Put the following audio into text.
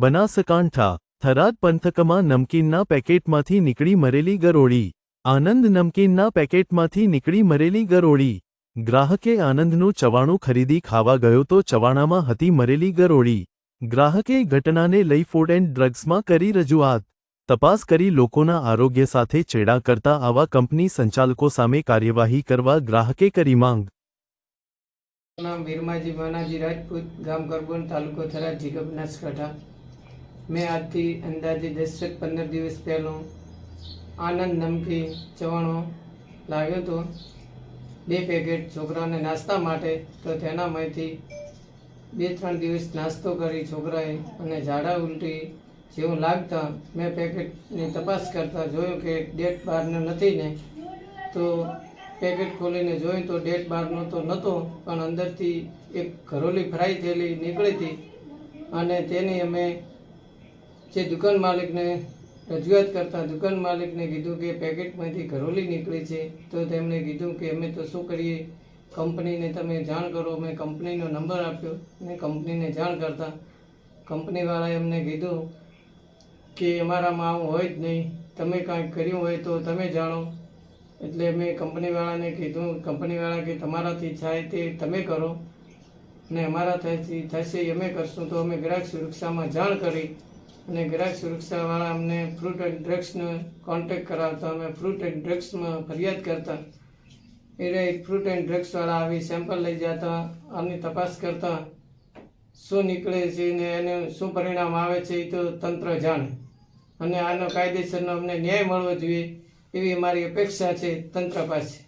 બનાસકાંઠા, થરાદ પંથકમાં નમકીનના પેકેટમાંથી નીકળી મરેલી ગરોળી. આનંદ નમકીનના પેકેટમાંથી નીકળી મરેલી ગરોળી. ગ્રાહકે આનંદનું ચવાણું ખરીદી ખાવા ગયો તો ચવાણામાં હતી મરેલી ગરોળી. ગ્રાહકે ઘટનાને લઈ ફૂડ એન્ડ ડ્રગ્સમાં કરી રજૂઆત. તપાસ કરી લોકોના આરોગ્ય સાથે ચેડા કરતા આવા કંપની સંચાલકો સામે કાર્યવાહી કરવા ગ્રાહકે કરી માંગ. નામ વીરમાજી માનાજી રાજપૂત, ગામ ગરબોન તાલુકો થરાદ, જિલ્લો બનાસકાંઠા. મેં આજથી અંદાજે દસેક પંદર દિવસ પહેલું આનંદ નમકી ચવાણો લાવ્યો હતો. બે પેકેટ છોકરાને નાસ્તા માટે તો તેનામાંથી બે ત્રણ દિવસ નાસ્તો કરી છોકરાએ અને ઝાડા ઉલટી જેવું લાગતા મેં પેકેટની તપાસ કરતા જોયું કે ડેટ બહારનો નથી ને. તો પેકેટ ખોલીને જોયું તો ડેટ બહારનો તો નહોતો, પણ અંદરથી એક ઘરોલી ફ્રાય થયેલી નીકળી હતી. અને તેની અમે જે દુકાન માલિકને રજૂઆત કરતા દુકાન માલિકને કીધું કે પેકેટમાંથી ઘરોલી નીકળી છે, તો તેમણે કીધું કે અમે તો શું કરીએ? કંપનીને તમે જાણ કરો. મેં કંપનીનો નંબર આપ્યો. ને કંપનીને જાણ કરતા કંપનીવાળાએ અમને કીધું કે અમારામાં આવું હોય જ નહીં. તમે કાંઈક કર્યું હોય તો તમે જાણો. એટલે મેં કંપનીવાળાને કીધું, કંપનીવાળા કે તમારાથી થાય તે તમે કરો. ને અમારા થશે થશે, અમે કરશું તો અમે ગ્રાહક સુરક્ષામાં જાણ કરી અને ગ્રાહક સુરક્ષાવાળા અમને ફ્રૂટ એન્ડ ડ્રગ્સનો કોન્ટેક કરાવતા, અમે ફ્રૂટ એન્ડ ડ્રગ્સમાં ફરિયાદ કરતા. એટલે ફ્રૂટ એન્ડ ડ્રગ્સવાળા આવી સેમ્પલ લઈ જતા, આની તપાસ કરતા. શું નીકળે છે ને એને શું પરિણામ આવે છે એ તો તંત્ર જાણે. અને આનો કાયદેસરનો અમને ન્યાય મળવો જોઈએ, એવી મારી અપેક્ષા છે તંત્ર પાસે.